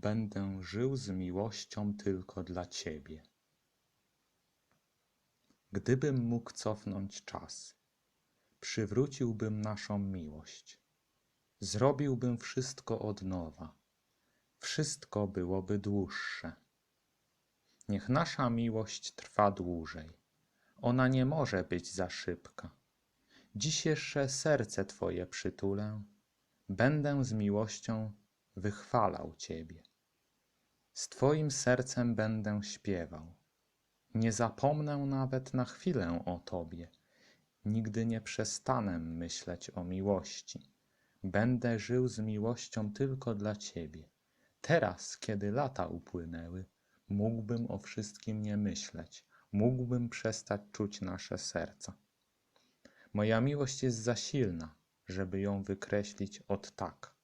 będę żył z miłością tylko dla Ciebie. Gdybym mógł cofnąć czas, przywróciłbym naszą miłość. Zrobiłbym wszystko od nowa. Wszystko byłoby dłuższe. Niech nasza miłość trwa dłużej. Ona nie może być za szybka. Dziś jeszcze serce Twoje przytulę. Będę z miłością wychwalał Ciebie. Z Twoim sercem będę śpiewał. Nie zapomnę nawet na chwilę o Tobie. Nigdy nie przestanę myśleć o miłości. Będę żył z miłością tylko dla Ciebie. Teraz, kiedy lata upłynęły, mógłbym o wszystkim nie myśleć, mógłbym przestać czuć nasze serca. Moja miłość jest za silna, żeby ją wykreślić od tak.